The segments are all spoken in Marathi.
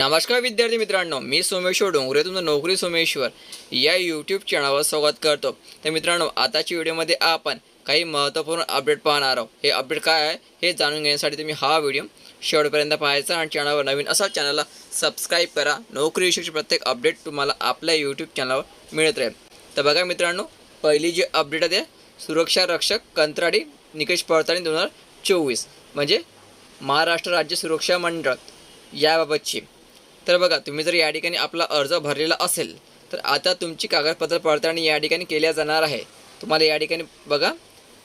नमस्कार विद्यार्थी मित्रांनो मी सोमेश्वर डोंगरे तुमचं नोकरी सोमेश्वर या यूट्यूब चॅनलवर स्वागत करतो. तर मित्रांनो आताच्या व्हिडिओमध्ये आपण काही महत्त्वपूर्ण अपडेट पाहणार आहोत. हे अपडेट काय आहे हे जाणून घेण्यासाठी तुम्ही हा व्हिडिओ शेवटपर्यंत पाहायचा आणि चॅनलवर नवीन असा चॅनलला सबस्क्राईब करा. नोकरी विषयीची प्रत्येक अपडेट तुम्हाला आपल्या यूट्यूब चॅनलवर मिळत राहील. तर बघा मित्रांनो पहिली जी अपडेट आहे सुरक्षा रक्षक कंत्राटी निकष पडताळणी दोन हजार चोवीस म्हणजे महाराष्ट्र राज्य सुरक्षा मंडळ याबाबतची. तर बघा तुम्ही जर या ठिकाणी आपला अर्ज भरलेला असेल तर आता तुमची कागदपत्र पडताळणी या ठिकाणी केल्या जाणार आहे. तुम्हाला या ठिकाणी बघा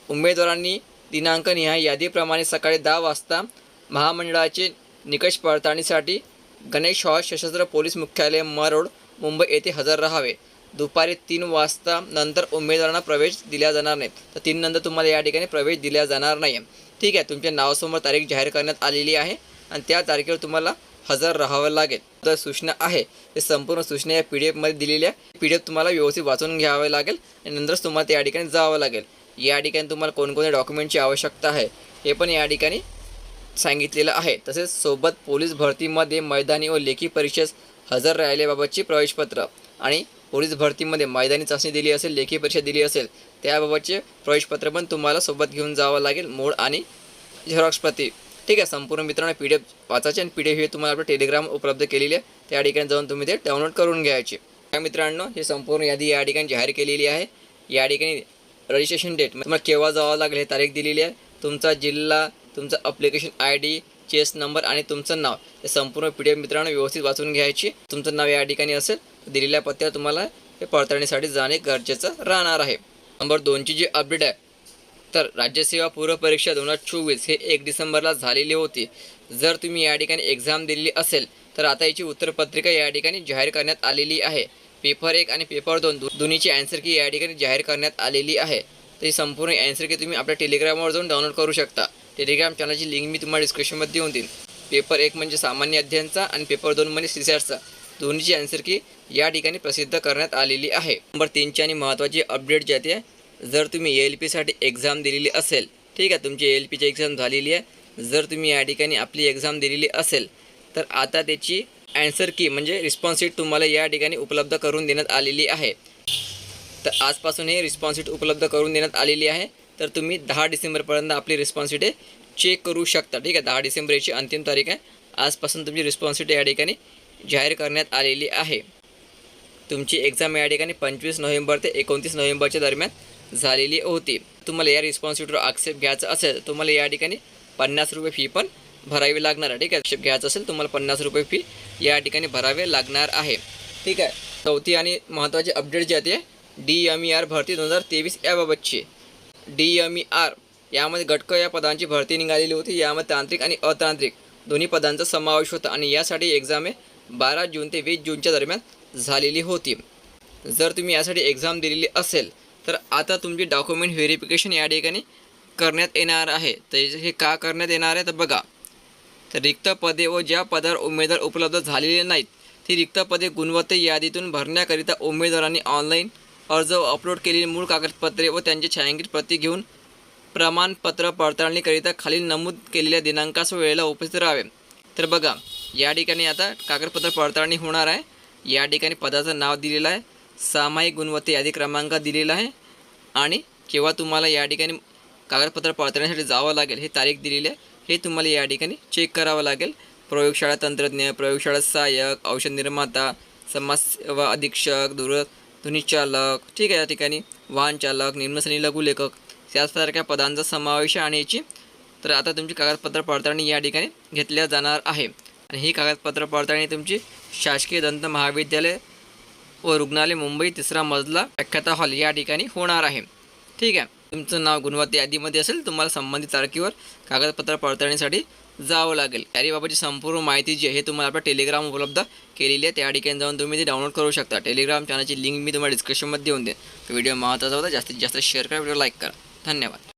उमेदवारांनी दिनांक निहाय यादीप्रमाणे सकाळी दहा वाजता महामंडळाचे निकष पडताळणीसाठी गणेश हॉल सशस्त्र पोलीस मुख्यालय मरोड मुंबई येथे हजर राहावे. दुपारी तीन वाजता नंतर उमेदवारांना प्रवेश दिला जाणार नाही तर तीन नंतर तुम्हाला या ठिकाणी प्रवेश दिला जाणार नाही ठीक आहे तुमच्या नावासमोर तारीख जाहीर करण्यात आलेली आहे. आणि त्या तारखेवर तुम्हाला हजर राहावं लागेल. तर सूचना आहे. ते संपूर्ण सूचना या पी डी एफमध्ये दिलेल्या पी डी एफ तुम्हाला व्यवस्थित वाचून घ्यावं लागेल आणि नंतरच तुम्हाला त्या ठिकाणी जावं लागेल. या ठिकाणी तुम्हाला कोणकोणत्या डॉक्युमेंटची आवश्यकता आहे हे पण या ठिकाणी सांगितलेलं आहे. तसेच सोबत पोलीस भरतीमध्ये मैदानी व लेखी परीक्षेस हजर राहिल्याबाबतची प्रवेशपत्र आणि पोलीस भरतीमध्ये मैदानी चाचणी दिली असेल लेखी परीक्षा दिली असेल त्याबाबतचे प्रवेशपत्र पण तुम्हाला सोबत घेऊन जावं लागेल. मोड आणि झेरॉक्स प्रती ठीक आहे संपूर्ण मित्रांनो पी डी एफ वाचायचे आणि पी डी एफ हे तुम्हाला आपलं टेलिग्राम उपलब्ध केलेली आहे. त्या ठिकाणी जाऊन तुम्ही ते डाउनलोड करून घ्यायचे. त्या मित्रांनो हे संपूर्ण यादी या ठिकाणी जाहीर केलेली आहे. या ठिकाणी रजिस्ट्रेशन म्हणजे डेट तुम्हाला केव्हा जावं लागेल हे तारीख दिलेली आहे. तुमचा जिल्हा तुमचा अप्लिकेशन आय डी चेस नंबर आणि तुमचं नाव हे संपूर्ण पी डी एफ मित्रांनो व्यवस्थित वाचून घ्यायची. तुमचं नाव या ठिकाणी असेल दिलेल्या पत्त्यावर तुम्हाला हे पडताळणीसाठी जाणे गरजेचं राहणार आहे. नंबर दोनची जी अपडेट आहे तर राज्यसेवा पूर्व परीक्षा दोन हजार चोवीस हे एक डिसेंबरला झालेली होती. जर तुम्ही या ठिकाणी एक्झाम दिलेली असेल तर आता याची उत्तरपत्रिका या ठिकाणी जाहीर करण्यात आलेली आहे. पेपर एक आणि पेपर दोन दोन्हीची अँसर की या ठिकाणी जाहीर करण्यात आलेली आहे. तर ही संपूर्ण अँसर की तुम्ही आपल्या टेलिग्रामवर जाऊन डाउनलोड करू शकता. टेलिग्राम चॅनलची लिंक मी तुम्हाला डिस्क्रिप्शनमध्ये देऊन देईन. पेपर एक म्हणजे सामान्य अध्ययनचा आणि पेपर दोन म्हणजे सीसॅटचा दोन्हीची अँसर की या ठिकाणी प्रसिद्ध करण्यात आलेली आहे. नंबर तीनची आणि महत्त्वाची अपडेट जी आहे जर तुम्ही एल पीसाठी एक्झाम दिलेली असेल ठीक आहे तुमची एल पीची एक्झाम झालेली आहे जर तुम्ही या ठिकाणी आपली एक्झाम दिलेली असेल तर आता त्याची ॲन्सर की म्हणजे रिस्पॉन्स तुम्हाला या ठिकाणी उपलब्ध करून देण्यात आलेली आहे. तर आजपासून हे रिस्पॉन्स उपलब्ध करून देण्यात आलेली आहे. तर तुम्ही दहा डिसेंबरपर्यंत आपली रिस्पॉन्स चेक करू शकता ठीक आहे दहा डिसेंबर याची अंतिम तारीख आहे. आजपासून तुमची रिस्पॉन्स या ठिकाणी जाहीर करण्यात आलेली आहे. तुमची एक्झाम या ठिकाणी पंचवीस नोव्हेंबर ते एकोणतीस नोव्हेंबरच्या दरम्यान झालेली होती. तुम्हाला या रिस्पॉन्सिबिलिटीवर आक्षेप घ्यायचा असेल तुम्हाला या ठिकाणी पन्नास रुपये फी पण भरावी लागणार आहे. ठीक आहे? आक्षेप घ्यायचा असेल तुम्हाला पन्नास रुपये फी या ठिकाणी भरावे लागणार आहे. ठीक आहे? चौथी आणि महत्त्वाची अपडेट जी आहे ते डी एम ई आर भरती दोन हजार तेवीस याबाबतची. डी एम ई आर यामध्ये गटक या पदांची भरती निघालेली होती. यामध्ये तांत्रिक आणि अतांत्रिक दोन्ही पदांचा समावेश होता आणि यासाठी एक्झाम हे बारा जून ते वीस जूनच्या दरम्यान झालेली होती. जर तुम्ही यासाठी एक्झाम दिलेली असेल तर आता तुमची डॉक्युमेंट व्हेरिफिकेशन या ठिकाणी करण्यात येणार आहे. तर हे का करण्यात येणार आहे? तर बघा. तर रिक्त पदे व ज्या पदावर उमेदवार उपलब्ध झालेले नाहीत ती रिक्त पदे गुणवत्ता यादीतून भरण्याकरिता उमेदवारांनी ऑनलाईन अर्ज अपलोड केलेली मूळ कागदपत्रे व त्यांचे छायांकित प्रती घेऊन प्रमाणपत्र पडताळणीकरिता खालील नमूद केलेल्या दिनांकास व वेळेला उपस्थित राहावे. तर बघा या ठिकाणी आता कागदपत्र पडताळणी होणार आहे. या ठिकाणी पदाचं नाव दिलेलं आहे. सामायिक गुणवत्ता यादी क्रमांक दिलेला आहे. आणि केव्हा तुम्हाला या ठिकाणी कागदपत्र पडताळण्यासाठी जावं लागेल हे तारीख दिलेली आहे. हे तुम्हाला या ठिकाणी चेक करावं लागेल. प्रयोगशाळा तंत्रज्ञ प्रयोगशाळा सहाय्यक औषध निर्माता समाजसेवा अधीक्षक दूरध्वनी चालक ठीक आहे या ठिकाणी वाहन चालक निम्नश्रेणी लघुलेखक त्याचसारख्या पदांचा समावेश आहे आणि याची तर आता तुमची कागदपत्र पडताळणी या ठिकाणी घेतल्या जाणार आहे. आणि ही कागदपत्र पडताळणी तुमची शासकीय दंत महाविद्यालय व रुग्णालय मुंबई तिसरा मजला व्याख्याता हॉल या ठिकाणी होणार आहे. ठीक आहे. तुमचं नाव गुणवत्ता यादीमध्ये असेल तुम्हाला संबंधित तारखेवर कागदपत्र पडताळणीसाठी जावं लागेल. याबाबतची संपूर्ण माहिती जी आहे तुम्हाला आपल्या टेलिग्राम उपलब्ध केलेली आहे. त्या ठिकाणी जाऊन तुम्ही ते डाउनलोड करू शकता. टेलिग्राम चॅनलची लिंक मी तुम्हाला डिस्क्रिप्शनमध्ये देऊन देईन. व्हिडिओ महत्त्वाचा होता जास्तीत जास्त शेअर करा व्हिडिओ लाईक करा. धन्यवाद.